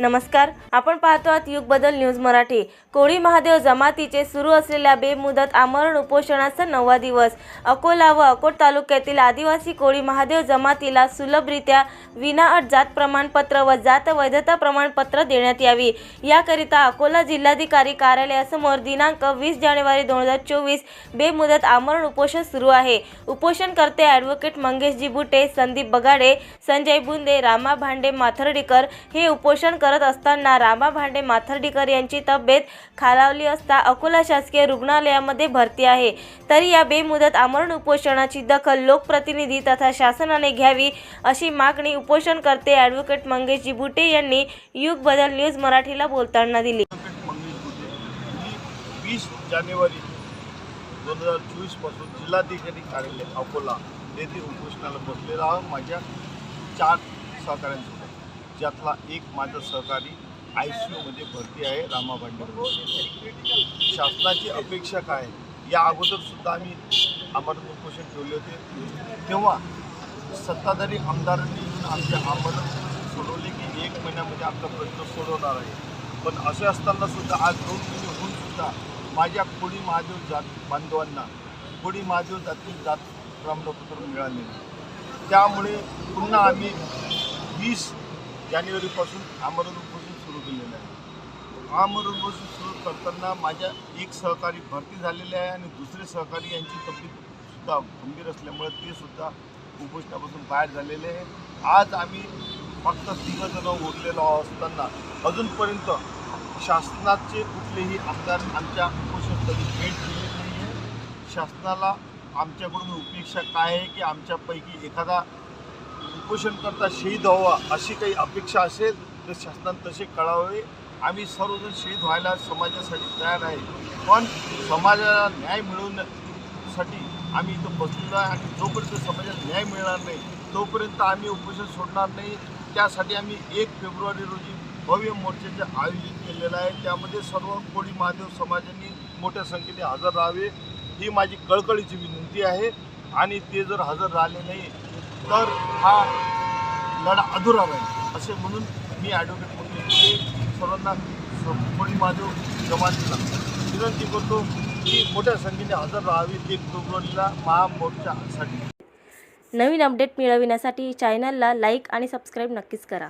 नमस्कार आपण पाहतो आहात युग बदल न्यूज मराठी. कोळी महादेव जमातीचे सुरू असलेल्या बेमुदत आमरण उपोषणाचा नववा दिवस. अकोला व अकोट तालुक्यातील आदिवासी कोळी महादेव जमातीला सुलभरित्या विनाअट जात प्रमाणपत्र व जात वैधता प्रमाणपत्र देण्यात यावी. याकरिता अकोला जिल्हाधिकारी कार्यालयासमोर दिनांक वीस जानेवारी दोन हजार चोवीस बेमुदत आमरण उपोषण सुरू आहे. उपोषणकर्ते ॲडव्होकेट मंगेशजी बुटे संदीप बगाडे संजय बुंदे रामा भांडे माथर्डीकर हे उपोषण कर करत असताना रामा भांडे माथर्डीकर यांची तब्येत खालावली असता अकोला शासकीय रुग्णालयामध्ये भरती आहे. तरी या बेमुदत आमरण उपोषणाची दखल लोकप्रतिनिधी तथा शासनाने घ्यावी अशी मागणी उपोषणकर्ते ॲडव्होकेट मंगेशजी बुटे यांनी युग बदल न्यूज मराठीला बोलताना दिली. वीस जानेवारी दोन हजार चोवीसपासून जिल्हाधिकारी कार्यालय अकोला येथे उपोषणाला बसलेला आहे माझ्या चार सहकाऱ्यांसोबत. ज्यातला एक माझा सहकारी आय सी यूमध्ये भरती आहे रामा भांडे शासनाची अपेक्षा काय? या अगोदरसुद्धा आम्ही आमरण उपोषण ठेवले होते. तेव्हा सत्ताधारी आमदारांनी आमचे आमरण सोडवले की एक महिन्यामध्ये आमचा प्रश्न सोडवणार आहे. पण असे असताना सुद्धा आज दोन महिने होऊन सुद्धा माझ्या कोळी महादेव जात बांधवांना कोळी महादेव जातील जात प्रमाणपत्र मिळाले नाही. त्यामुळे पुन्हा आम्ही वीस जानेवारीपासून आमरणपासून सुरू केलेलं आहे. आमरणपासून उपोषण सुरू करताना माझ्या एक सहकारी भरती झालेले आहे आणि दुसरे सहकारी यांची तब्येतसुद्धा गंभीर असल्यामुळे ते सुद्धा उपोषणापासून बाहेर झालेले आहे. आज आम्ही फक्त तिघजण उरलेलो असताना अजूनपर्यंत शासनाचे कुठलेही आमदार आमच्या उपोषणस्थळी भेट दिलेली नाही आहे शासनाला आमच्याकडून उपेक्षा काय आहे की आमच्यापैकी एखादा उपोषणकर्ता शहीद व्हावा अशी काही अपेक्षा असेल तर शासनाने तसे कळावे आम्ही सर्वजण शहीद व्हायला समाजासाठी तयार आहे. पण समाजाला न्याय मिळवण्यासाठी आम्ही इथं बसलेलो आहे आणि जोपर्यंत समाजाला न्याय मिळणार नाही तोपर्यंत आम्ही उपोषण सोडणार नाही. त्यासाठी आम्ही एक फेब्रुवारी रोजी भव्य मोर्चाचे आयोजित केलेलं आहे. त्यामध्ये सर्व कोळी महादेव समाजाने मोठ्या संख्येने हजर राहावे. ही माझी कळकळीची विनंती आहे. आणि ते जर हजर राहिले नाही तर हा लढा अधुरा राहील असे म्हणून मी ॲडव्होकेट म्हणून सर्वांना स- कोळी महादेव जमातीला विनंती करतो की मोठ्या संख्येने हजर राहावी एक फेब्रुवारीला महामोर्चासाठी नवीन अपडेट मिळविण्यासाठी चॅनलला लाईक आणि सबस्क्राईब नक्कीच करा.